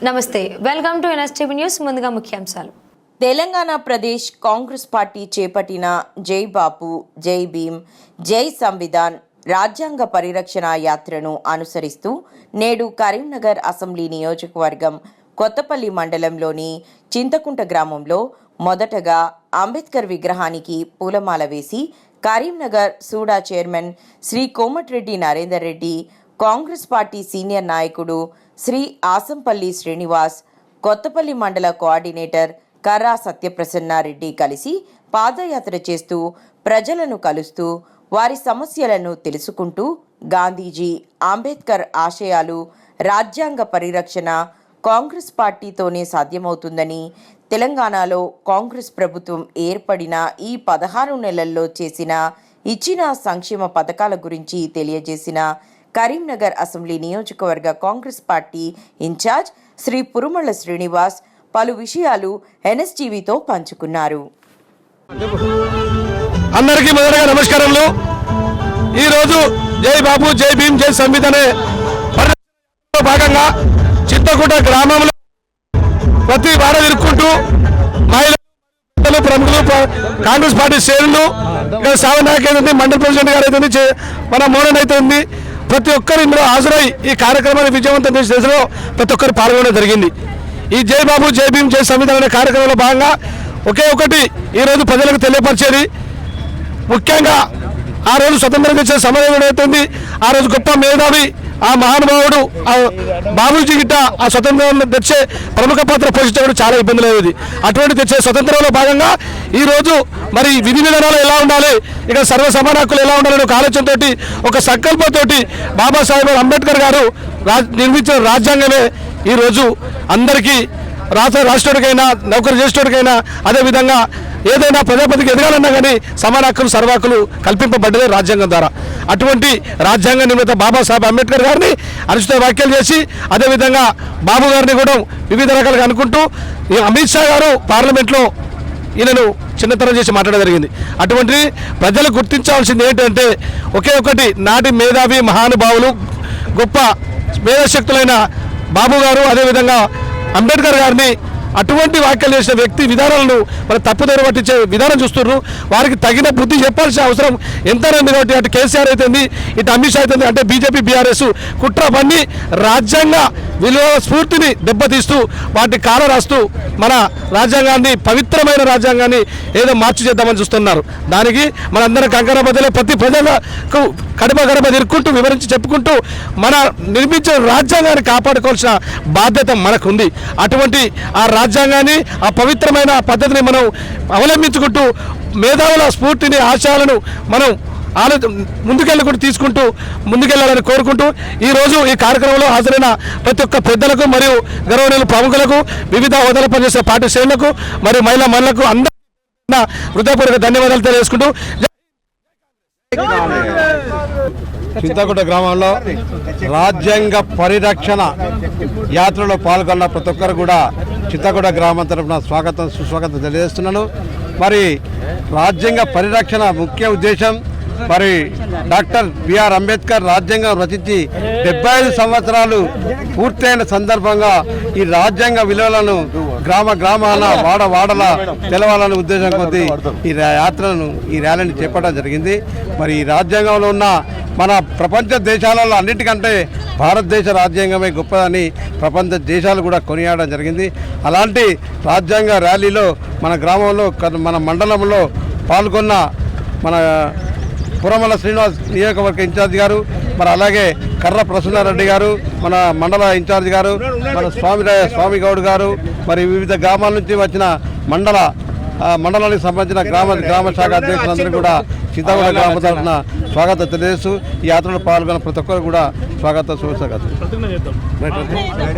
నమస్తే welcome to NSTV news ముందుగా ముఖ్యాంశాలు. తెలంగాణ ప్రదేశ్ కాంగ్రెస్ పార్టీ చేపట్టిన జై బాపు జై భీమ్ జై సంవిధాన్ రాజ్యాంగ పరిరక్షణ యాత్రను అనుసరిస్తూ నేడు కరీంనగర్ అసెంబ్లీ నియోజకవర్గం కొత్తపల్లి మండలంలోని చింతకుంట గ్రామంలో మొదటగా అంబేద్కర్ విగ్రహానికి పూలమాల వేసి Karimnagar SUDA chairman Shri Komatireddy Narender Reddy Congress party senior నాయకుడు శ్రీ ఆసంపల్లి శ్రీనివాస్ కొత్తపల్లి మండల కోఆర్డినేటర్ కర్రా సత్యప్రసన్నారెడ్డి కలిసి పాదయాత్ర చేస్తూ ప్రజలను కలుస్తూ వారి సమస్యలను తెలుసుకుంటూ గాంధీజీ అంబేద్కర్ ఆశయాలు రాజ్యాంగ పరిరక్షణ కాంగ్రెస్ పార్టీతోనే సాధ్యమవుతుందని తెలంగాణలో కాంగ్రెస్ ప్రభుత్వం ఏర్పడిన ఈ పదహారు నెలల్లో చేసిన ఇచ్చిన సంక్షేమ పథకాల గురించి తెలియజేసిన కరీంనగర్ అసెంబ్లీ నియోజకవర్గ Congress party in charge Shri Purumalla Srinivas పలు విషయాలు ఎన్ఎస్టీవీతో పంచుకున్నారు. అందరికీ మొదటగా నమస్కారములు. ఈరోజు జై బాబు జై భీమ్ జై సంవిధానే పరిరక్షణలో భాగంగా చిత్తకుంట గ్రామంలో ప్రతి వాడ ఇరుక్కుంటూ మహిళలు ప్రముఖులు కాంగ్రెస్ పార్టీ శ్రేణులు ఇక్కడ సావనాయక్ అయితే మండల ప్రెసిడెంట్ గారు అయితే చే- మన మోడన్ అయితే ఉంది ప్రతి ఒక్కరు ఇందులో హాజరై ఈ కార్యక్రమాన్ని విజయవంతం చేసే దశలో ప్రతి ఒక్కరు పాల్గొనడం జరిగింది. ఈ జై బాబు జై భీమ్ జై సంవిధాన్ అనే కార్యక్రమంలో భాగంగా ఒకే ఒకటి ఈరోజు ప్రజలకు తెలియపరిచేది. ముఖ్యంగా ఆ రోజు స్వతంత్రం ఇచ్చే సమయం ఏదైతుంది ఆ రోజు గొప్ప మేధావి ఆ మహానుభావుడు ఆ బాబూజీ గిట్ట ఆ స్వతంత్రం తెచ్చే ప్రముఖ పాత్ర పోషించడం చాలా ఇబ్బంది లేదు అటువంటి తెచ్చే స్వతంత్రంలో భాగంగా ఈరోజు మరి విధి విధానాలు ఎలా ఉండాలి ఇక సర్వ సమాన హక్కులు ఎలా ఉండాలని ఒక ఆలోచనతోటి ఒక సంకల్పంతోటి బాబాసాహెబ్ అంబేద్కర్ గారు రా- నిర్మించిన రాజ్యాంగమే ఈరోజు అందరికీ రాష్ట్ర రాష్ట్రుడికైనా నౌకరు చేసేటోడికైనా అదేవిధంగా ఏదైనా ప్రజాపతికి ఎదగాలన్నా కానీ సమాన హక్కులు సర్వాకులు కల్పింపబడ్డదే రాజ్యాంగం ద్వారా. అటువంటి రాజ్యాంగ నిర్మిత బాబాసాహెబ్ అంబేద్కర్ గారిని అనుచిత వ్యాఖ్యలు చేసి అదేవిధంగా బాబు గారిని కూడా వివిధ రకాలుగా అనుకుంటూ ఈ అమిత్ షా గారు పార్లమెంట్లో ఈయనను చిన్నతనం చేసి మాట్లాడడం జరిగింది. అటువంటి ప్రజలు గుర్తించాల్సింది ఏంటంటే ఒకే ఒకటి నాటి మేధావి మహానుభావులు గొప్ప మేధాశక్తులైన బాబు గారు అదేవిధంగా అంబేద్కర్ గారిని అటువంటి వ్యాఖ్యలు చేసిన వ్యక్తి విధానాలను మరి తప్పుదోరు పట్టించే విధానం చూస్తున్నారు. వారికి తగిన బుద్ధి చెప్పాల్సిన అవసరం ఎంతైనా కాబట్టి అటు కేసీఆర్ అవుతుంది ఇటు అమిత్ షా అవుతుంది అంటే బీజేపీ బీఆర్ఎస్ కుట్ర పన్ని రాజ్యాంగ విలువ స్ఫూర్తిని దెబ్బతీస్తూ వాటి కాల రాస్తూ మన రాజ్యాంగాన్ని పవిత్రమైన రాజ్యాంగాన్ని ఏదో మార్చి చేద్దామని చూస్తున్నారు. దానికి మనందరం కంకర బదులే ప్రతి ప్రజలకు కడప గడప తిరుక్కుంటూ వివరించి చెప్పుకుంటూ మన నిర్మించిన రాజ్యాంగాన్ని కాపాడుకోవాల్సిన బాధ్యత మనకుంది. అటువంటి ఆ రాజ్యాంగాన్ని ఆ పవిత్రమైన పద్ధతిని మనం అవలంబించుకుంటూ మేధావుల స్ఫూర్తిని ఆశయాలను మనం ఆలో ముందుకెళ్ళకుండా తీసుకుంటూ ముందుకెళ్ళాలని కోరుకుంటూ ఈరోజు ఈ కార్యక్రమంలో హాజరైన ప్రతి ఒక్క పెద్దలకు మరియు గౌరవనీయులు ప్రముఖులకు వివిధ హోదాలు పనిచేసే పార్టీ శ్రేణులకు మరియు మహిళా మహిళలకు అందరూ హృదయపూర్వక ధన్యవాదాలు తెలియజేసుకుంటూ చింతకుంట గ్రామంలో రాజ్యాంగ పరిరక్షణ యాత్రలో పాల్గొన్న ప్రతి ఒక్కరు కూడా చింతకుంట గ్రామం తరఫున స్వాగతం సుస్వాగతం తెలియజేస్తున్నాను. మరి రాజ్యాంగ పరిరక్షణ ముఖ్య ఉద్దేశం మరి డాక్టర్ బిఆర్ అంబేద్కర్ రాజ్యాంగం రచించి డెబ్బై ఐదు సంవత్సరాలు పూర్తయిన సందర్భంగా ఈ రాజ్యాంగ విలువలను గ్రామ గ్రామాల వాడ వాడల తెలవాలనే ఉద్దేశం కొద్దీ ఈ యాత్రను ఈ ర్యాలీని చేపట్టడం జరిగింది. మరి ఈ రాజ్యాంగంలో ఉన్న మన ప్రపంచ దేశాలలో అన్నిటికంటే భారతదేశ రాజ్యాంగమే గొప్పదని ప్రపంచ దేశాలు కూడా కొనియాడడం జరిగింది. అలాంటి రాజ్యాంగ ర్యాలీలో మన గ్రామంలో మన మండలంలో పాల్గొన్న మన పురమల శ్రీనివాస్ నియోజకవర్గ ఇన్ఛార్జ్ గారు మరి అలాగే కర్ర ప్రసన్నారెడ్డి గారు మన మండల ఇన్ఛార్జ్ గారు మన స్వామి స్వామి గౌడ్ గారు మరి వివిధ గ్రామాల నుంచి వచ్చిన మండల మండలానికి సంబంధించిన గ్రామ గ్రామ శాఖ అధ్యక్షులందరూ కూడా సీతాగూడ గ్రామ తరఫున స్వాగతం తెలియజేస్తూ ఈ యాత్రలో పాల్గొన్న ప్రతి ఒక్కరు కూడా స్వాగత శుభస్వాగతం